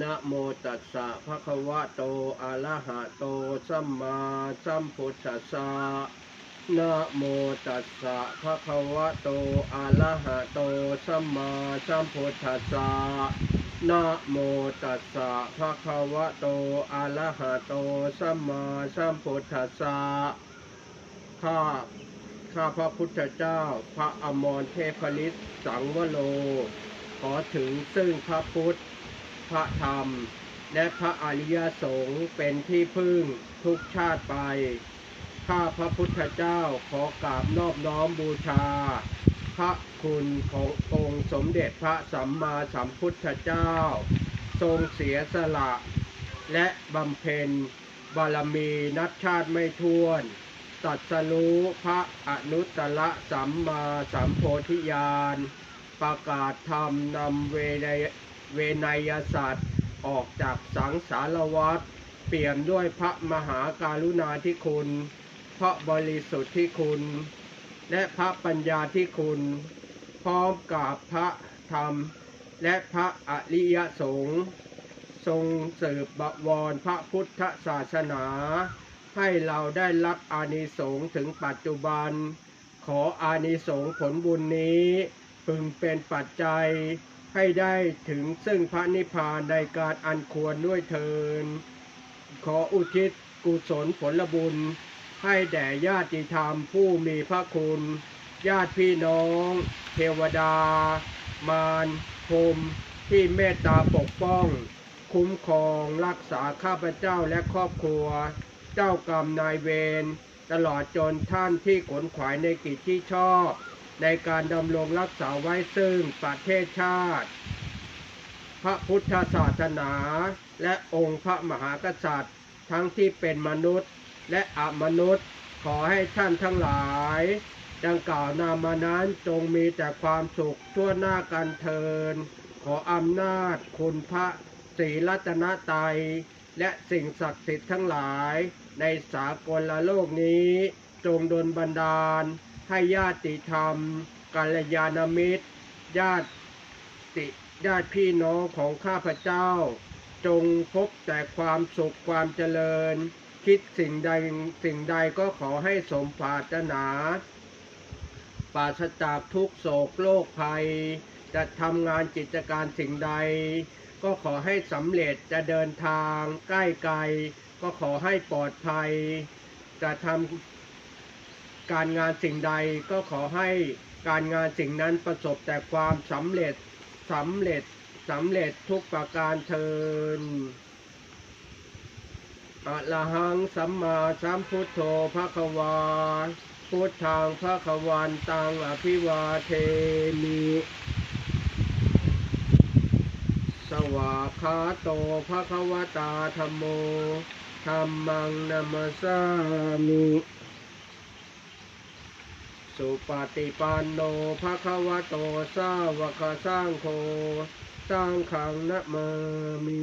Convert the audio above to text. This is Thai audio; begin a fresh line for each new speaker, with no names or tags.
นะโมตัสสะภะคะวะโตอะระหะโตสัมมาสัมพุทธัสสะนะโมตัสสะภะคะวะโตอะระหะโตสัมมาสัมพุทธัสสะนะโมตัสสะภะคะวะโตอะระหะโตสัมมาสัมพุทธัสสะข้าข้าพระพุทธเจ้า พระอมรเทพฤทธิ์สังวโล ขอถึงซึ่งพระพุทธ พระธรรม และพระอริยสงฆ์เป็นที่พึ่งทุกชาติไป ข้าพระพุทธเจ้าขอกราบนอบน้อมบูชา พระคุณขององค์สมเด็จพระสัมมาสัมพุทธเจ้า ทรงเสียสละ และบำเพ็ญบารมีนับชาติไม่ท้วนตัดสรู้พระอนุตตรสัมมาสัมโพธิญาณ ประกาศธรรมนำเวน เวนยศาสตร์ออกจากสังสารวัฏเปี่ยมด้วยพระมหาการุณาธิคุณ พระบริสุทธิคุณ และพระปัญญาธิคุณ พร้อมกับพระธรรม และพระอริยสงฆ์ทรงสืบบวรพระพุทธศาสนา ให้เราได้รับอานิสงส์ถึงปัจจุบัน ขออานิสงส์ผลบุญนี้ พึงเป็นปัจจัย ให้ได้ถึงซึ่งพระนิพพานในการอันควรด้วยเทิน ขออุทิศกุศลผลบุญ ให้แด่ญาติธรรมผู้มีพระคุณ ญาติพี่น้อง เทวดา มารพรมที่เมตตาปกป้อง คุ้มครองรักษาข้าพเจ้าและครอบครัว เจ้ากรรมนายเวรตลอดจนท่านที่ขนขวายในกิจที่ชอบ ในการดำรงรักษาไว้ซึ่งประเทศชาติ พระพุทธศาสนา และองค์พระมหากษัตริย์ ทั้งที่เป็นมนุษย์และอมนุษย์ขอให้ท่านทั้งหลาย ดังกล่าวนามานั้นจงมีแต่ความสุขทั่วหน้ากันเทิน ขออำนาจคุณพระศรีรัตนตรัยและสิ่งศักดิ์สิทธิ์ทั้งหลายในสากลโลกนี้จงดลบันดาล ให้ญาติธรรมกัลยาณมิตร ญาติญาติพี่น้องของข้าพเจ้า จงพบแต่ความสุขความเจริญ คิดสิ่งใดสิ่งใดก็ขอให้สมปรารถนาปราศจากทุกโศกโรคภัย จะทำงานกิจการสิ่งใด ก็ขอให้สำเร็จจะเดินทางใกล้ไกล ก็ขอให้ปลอดภัย จะทำ การงานสิ่งใดก็ขอให้การงานสิ่งนั้นประสบแต่ความสำเร็จสำเร็จสำเร็จทุกประการเทินอะระหังสัมมาสัมพุทโธภะควาพุทธังภะควันตังอภิวาเทมิ สวาคาโตภะควตาธรรมโมธรรมังนัมสามิ สุปฏิปันโนภะคะวะโตสาวกสร้างโคสร้างขังนะมามิ